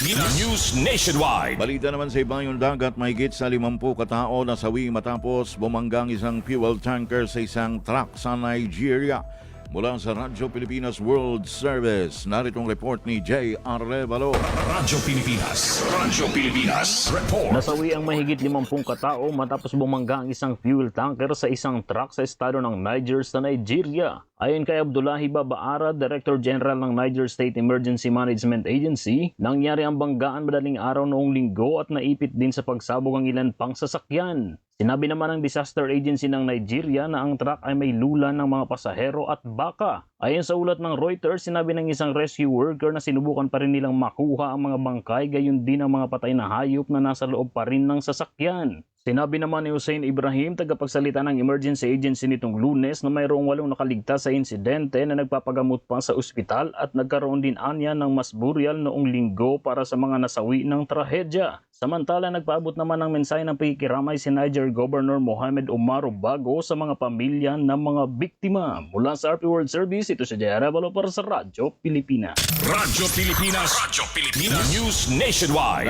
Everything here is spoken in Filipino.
Pilipinas. News Nationwide. Balita naman sa ibang yung dagat, mahigit sa 50 katao na sawi matapos bumanggang isang fuel tanker sa isang truck sa Nigeria. Mula sa Radyo Pilipinas World Service, naritong report ni J.R. Revalo. Radyo Pilipinas. Radyo Pilipinas. Report. Nasawi ang mahigit 50 katao matapos bumangga ang isang fuel tanker sa isang truck sa estado ng Niger sa Nigeria. Ayon kay Abdullahi Babaara, Director General ng Niger State Emergency Management Agency, nangyari ang banggaan madaling araw noong linggo at naipit din sa pagsabog ang ilan pang sasakyan. Sinabi naman ng Disaster Agency ng Nigeria na ang truck ay may lula ng mga pasahero at baka. Ayon sa ulat ng Reuters, sinabi ng isang rescue worker na sinubukan pa rin nilang makuha ang mga bangkay gayon din ang mga patay na hayop na nasa loob pa rin ng sasakyan. Sinabi naman ni Hussein Ibrahim, tagapagsalita ng emergency agency nitong lunes na mayroong walong nakaligtas sa insidente na nagpapagamot pa sa ospital at nagkaroon din anya ng mas burial noong linggo para sa mga nasawi ng trahedya. Samantala, nagpaabot naman ng mensahe ng pakikiramay si Niger Governor Mohamed Omaro Bago sa mga pamilya ng mga biktima. Mula sa RP World Service, ito si Jaya Rebalo para sa Radyo Pilipinas. Radyo Pilipinas. Radyo Pilipinas. News Nationwide.